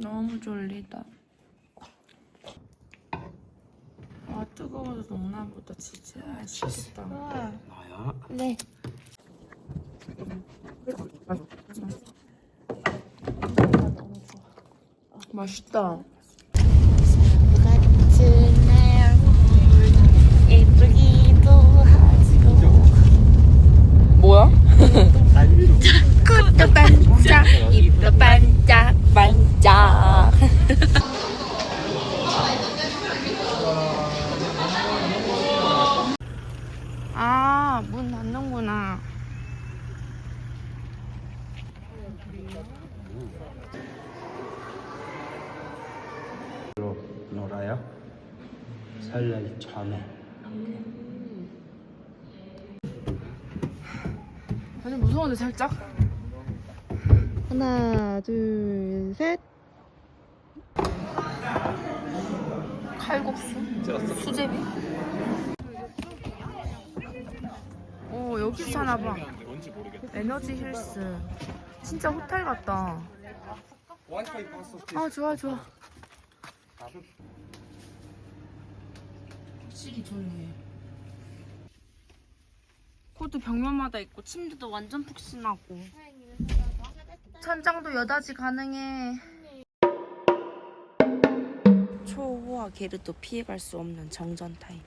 너무 졸리다. 아 뜨거워서 농나보다 진짜 아쉽겠다. 나야. 네. 음. 맛있다. 로 놀아요. 설날 전에. 아니 무서운데 살짝? 하나 둘셋 칼국수? 수제비? 어 여기서 사나봐 에너지 힐스 진짜 호텔 같다 아 좋아 좋아 확실히 좋네. 코드 벽면마다 있고 침대도 완전 푹신하고. 천장도 여닫이 가능해. 초호화 게르도 피해갈 수 없는 정전 타임.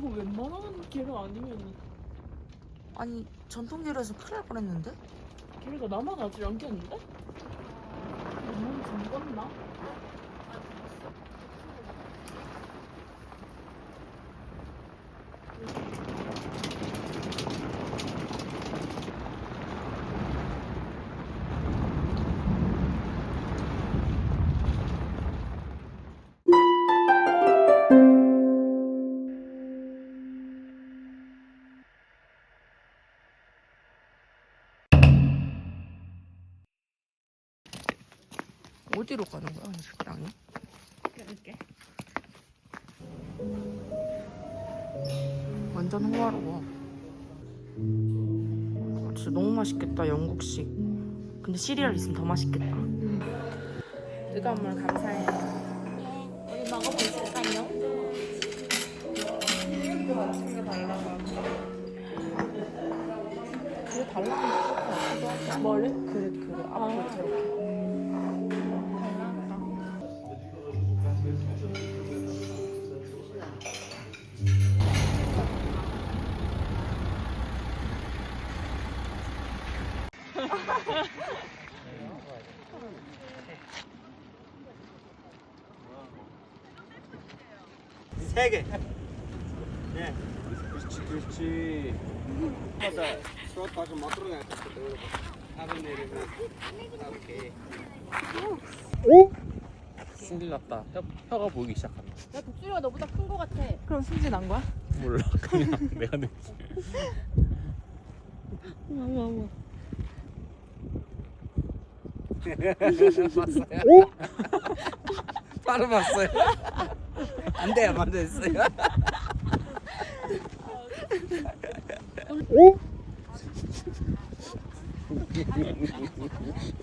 이거 웬만한 개를 아니면 아니 전통 게르에서 큰일 날 뻔했는데? 개가 나만 아직 안 깼는데? 웬만한 잠궜나? 어디로 가는 거야 식당이? 이렇게 완전 호화로워. 진짜 너무 맛있겠다 영국식. 근데 시리얼 있으면 더 맛있겠다. 뜨거운 물 감사해요. 우리 먹어보실까요? 그릇 달라고 뭐를? 그릇 그릇 앞으로 저렇게. 세 개. 네. 그렇지, 그렇지. 맞아. 수업 가서 막으로 나갔다. 하늘 내리면. 오케이. 승질 났다. 혀, 혀가 보이기 시작한다. 야 독수리가 너보다 큰 거 같아 그럼 승진 난 거야? 몰라. 그냥 내가 느끼. 봤어요? 바로 봤어요. 안 돼요, 맞았어요.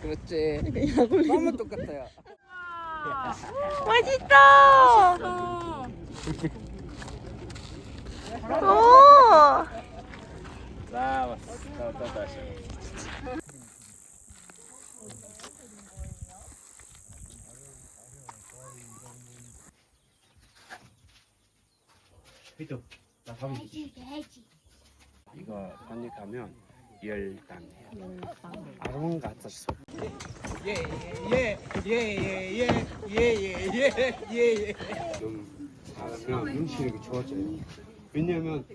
그렇지. 너무 똑같아요. 맛있다. 오. 나 왔어. 나, 나, 다시. 피도 나 가면 이거 번역하면 열당. 아롱 같았어. 예예예예예예예예예예. 좀 잘하면 눈치력이 좋아져요. 왜냐면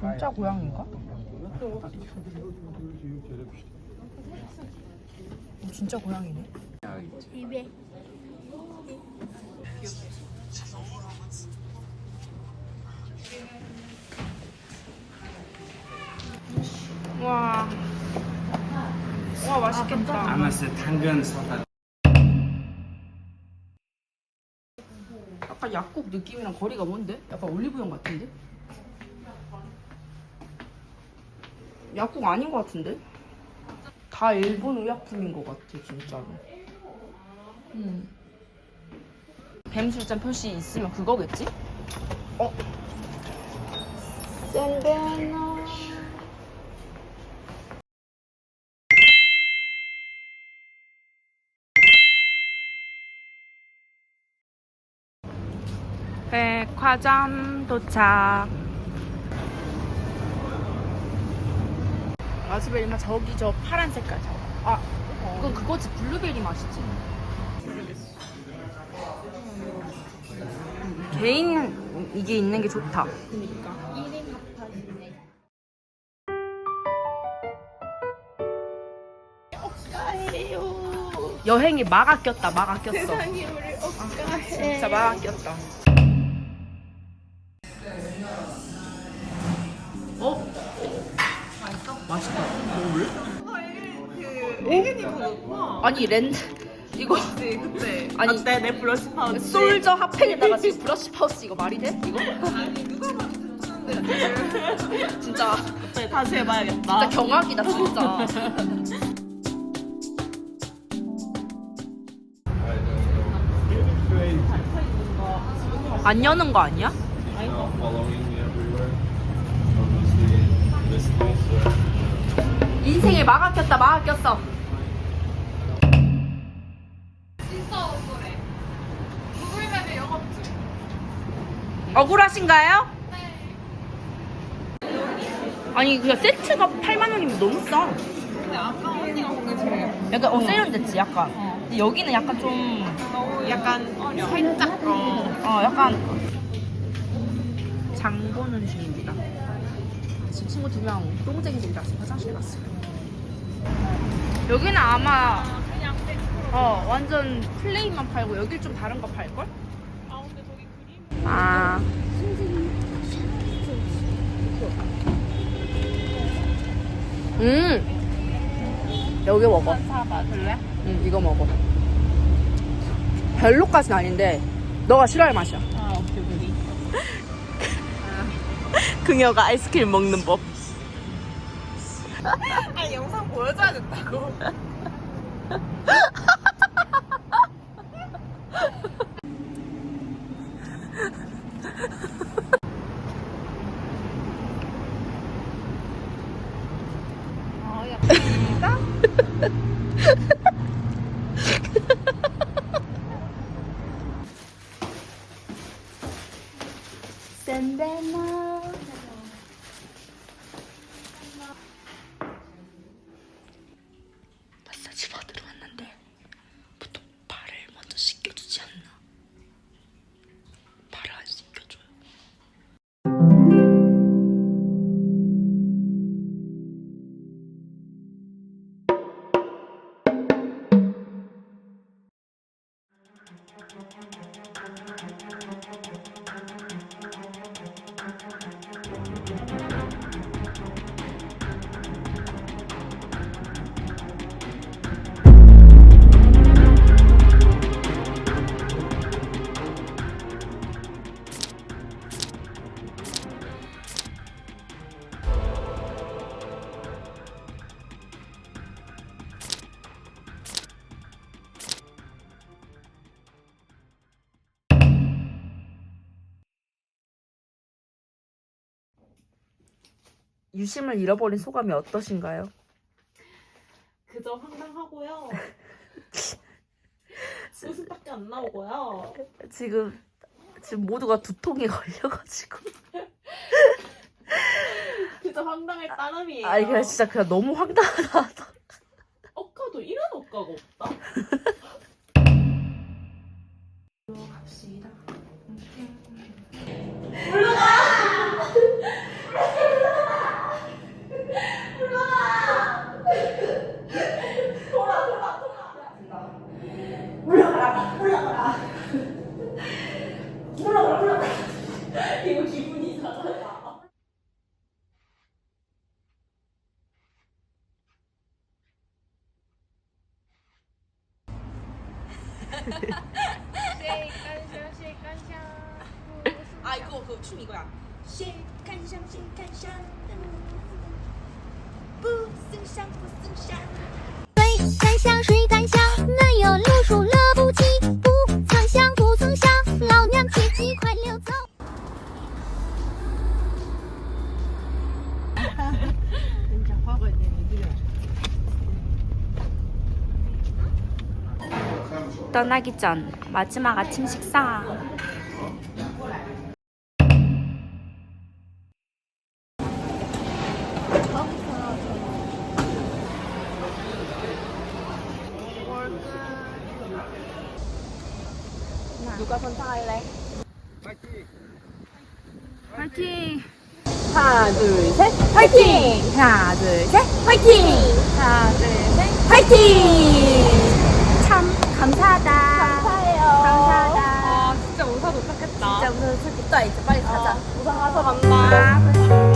진짜 고양인가? 진짜 고양이네. 와. 와 맛있겠다. 아마스 당근 사다. 약간 약국 느낌이랑 거리가 먼데? 약간 올리브영 같은데? 약국 아닌 것 같은데? 다 일본 의약품인 것 같아 진짜로. 음. 뱀술잔 표시 있으면 그거겠지? 어? 샌베나 백화점 도착. 라즈베리 맛 저기 저 파란 색깔 저거. 아, 그건 그거지 블루베리 맛이지. 개인 이게 있는 게 좋다. 여행이 막 아꼈다, 막 아꼈어. 진짜 막 아꼈다. 어? 맛있다. 먹을래? 아니 렌즈 이거 그때 아니 어때 내 브러쉬 파우치 솔저 핫팩에다가 지금 브러쉬 파우치 이거 말이 돼? 이거? 진짜 네, 다시 해봐야겠다 진짜 경악이다 진짜. 안 여는 거 아니야? 인생에 막 아 꼈다 막 아 꼈어. 억울하신가요? 아니 그냥 세트가 8만 원이면 너무 싸. 근데 아까 언니가 본게 제일 약간 어 세련됐지 약간. 근데 여기는 약간 좀 너무 약간 살짝 어 어 약간 장 보는 중입니다. 지금 친구 두 명 똥쟁이들이라 지금 화장실 갔어요. 여기는 아마 어 완전 플레이만 팔고 여길 좀 다른 거 팔걸? 아 근데 저기 그림 아. 음. 여기 먹어. 사봐? 응, 이거 먹어. 별로까진 아닌데 너가 싫어할 맛이야. 아 오케이 오케이 그녀가 아이스크림 먹는 법. 아니 영상 보여줘야 된다고 유심을 잃어버린 소감이 어떠신가요? 그저 황당하고요 웃음밖에 안 나오고요 지금 지금 모두가 두통에 걸려가지고 그저 황당할 따름이에요 아 이게 진짜 그냥 너무 황당하다. 억가도 이런 억가가 없다. 아 이거 그 춤 이거야. 谁看上谁看上，不曾想不曾想。谁敢想谁敢想， 떠나기 전 마지막 아침 식사. 누가 선택할래? 파이팅! 하나 둘 셋, 파이팅! 하나 둘 셋, 파이팅! 하나 둘 셋, 파이팅! 참 감사하다. 감사해요. 감사하다. 아 진짜 우사 도착했다. 진짜 우선 도착했다. 이제 빨리 가자. 우사 가서 만나.